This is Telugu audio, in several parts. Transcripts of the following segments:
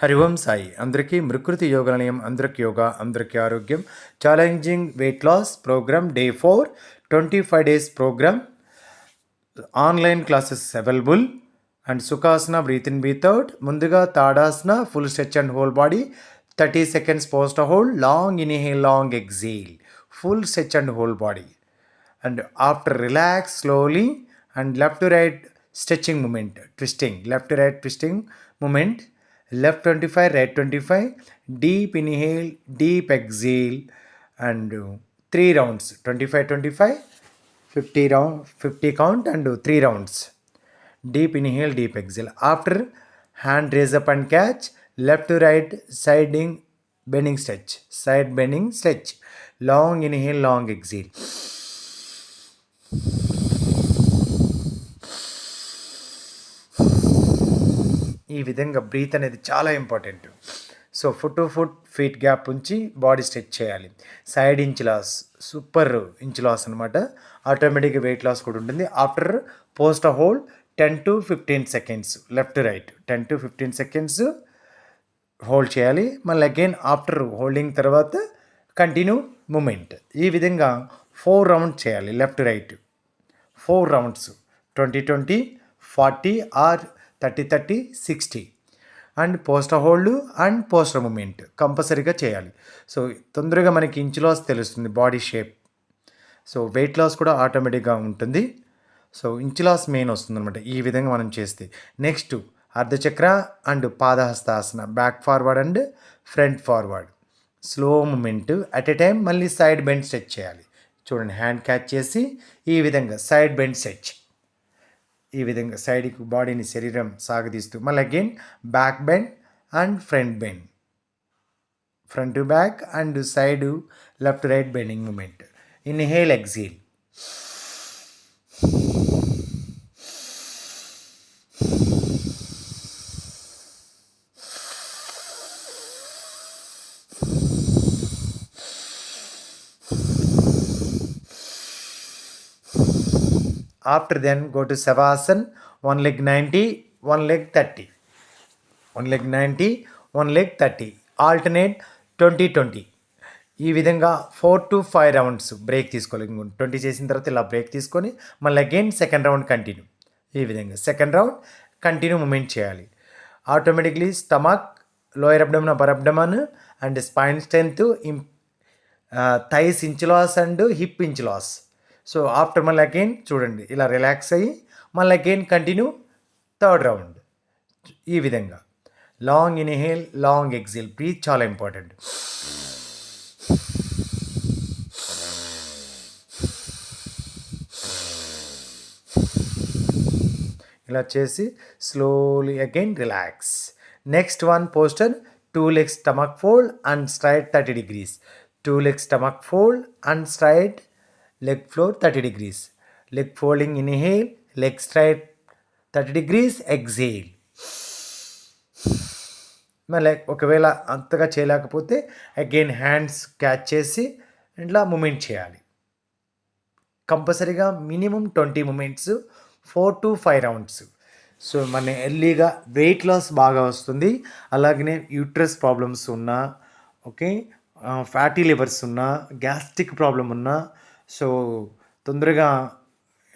హరి ఓం సాయి. అందరికీ మృకృతి యోగ నిలయం అందరికి యోగా అందరికీ ఆరోగ్యం. Challenging weight loss program day four twenty five days program. Online classes available. And Sukhasana breathe in breathe out. ముందుగా Tadasana full stretch and whole body. Thirty seconds post hold long inhale long exhale. Full stretch and whole body. And after relax slowly and left to right stretching movement twisting. Left to right twisting movement. Left 25 right 25 deep inhale deep exhale and uh, three rounds. 25 25 50 round 50 count and uh, three rounds. Deep inhale deep exhale. After hand raise up and catch. Left to right siding bending stretch. Side bending stretch. Long inhale long exhale ఈ విధంగా బ్రీత్ అనేది చాలా important so foot to foot feet gap ఉంచి బాడీ స్ట్రెచ్ చేయాలి. Side inch loss super inch loss అనమాట ఆటోమేటిక్గా వెయిట్ లాస్ కూడా ఉంటుంది. After post hold ten to fifteen seconds left right ten to fifteen seconds hold చేయాలి. మళ్ళీ అగైన్ ఆఫ్టర్ హోల్డింగ్ తర్వాత కంటిన్యూ మూమెంట్ ఈ విధంగా ఫోర్ రౌండ్ చేయాలి left right four rounds twenty twenty forty or thirty thirty sixty. And posture hold and posture movement కంపల్సరీగా చేయాలి. సో తొందరగా మనకి ఇంచ్ లాస్ తెలుస్తుంది body shape. So weight loss కూడా ఆటోమేటిక్గా ఉంటుంది. సో ఇంచ్ లాస్ మెయిన్ వస్తుంది అనమాట ఈ విధంగా మనం చేస్తే. Next Ardhachakra and Padahastasana back forward and front forward. Slow movement at a time మళ్ళీ సైడ్ బెండ్ స్ట్రెచ్ చేయాలి. చూడండి హ్యాండ్ క్యాచ్ చేసి ఈ విధంగా సైడ్ బెండ్ స్ట్రెచ్ ఈ విధంగా సైడ్కి బాడీని శరీరం సాగదీస్తూ మళ్ళీ again back bend and front bend. Front to back and side left right bending movement. Inhale exhale. After then go to savasana one leg 90 one leg 30 one leg 90 one leg 30 alternate 20 20 ఈ విధంగా four to five rounds break తీసుకోవాలి ట్వంటీ చేసిన తర్వాత ఇలా బ్రేక్ తీసుకొని మళ్ళీ అగైన్ సెకండ్ రౌండ్ కంటిన్యూ ఈ విధంగా సెకండ్ రౌండ్ కంటిన్యూ మూమెంట్ చేయాలి. Automatically stomach lower abdomen upper abdomen and spine strength thighs inch loss and hip inch loss so after మళ్ళీ అగైన్ చూడండి ఇలా రిలాక్స్ అయ్యి మళ్ళీ అగైన్ కంటిన్యూ థర్డ్ రౌండ్ ఈ విధంగా. Long inhale long exhale breath చాలా ఇంపార్టెంట్ ఇలా చేసి slowly again relax next one posture two legs stomach fold and straight thirty degrees two legs stomach fold and straight leg floor thirty degrees leg folding inhale leg straight thirty degrees exhale మళ్ళీ ఒకవేళ అంతగా చేయలేకపోతే అగైన్ హ్యాండ్స్ క్యాచ్ చేసి ఇట్లా మూమెంట్ చేయాలి. కంపల్సరీగా minimum twenty movements four to five rounds so మన ఎర్లీగా వెయిట్ లాస్ బాగా వస్తుంది. అలాగనే యూట్రస్ ప్రాబ్లమ్స్ ఉన్నా ఓకే ఫ్యాటీ లివర్స్ ఉన్నా గ్యాస్ట్రిక్ ప్రాబ్లం ఉన్నా సో తొందరగా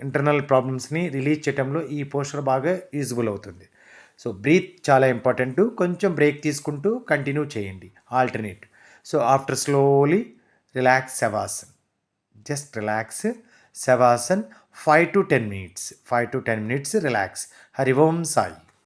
ఇంటర్నల్ ప్రాబ్లమ్స్ని రిలీజ్ చేయడంలో ఈ పోస్టర్ బాగా యూజ్ఫుల్ అవుతుంది. సో బ్రీత్ చాలా ఇంపార్టెంట్ కొంచెం బ్రేక్ తీసుకుంటూ కంటిన్యూ చేయండి. Alternate so after slowly relax Shavasan just relax Shavasan five to ten minutes five to ten minutes relax Hari Om Sai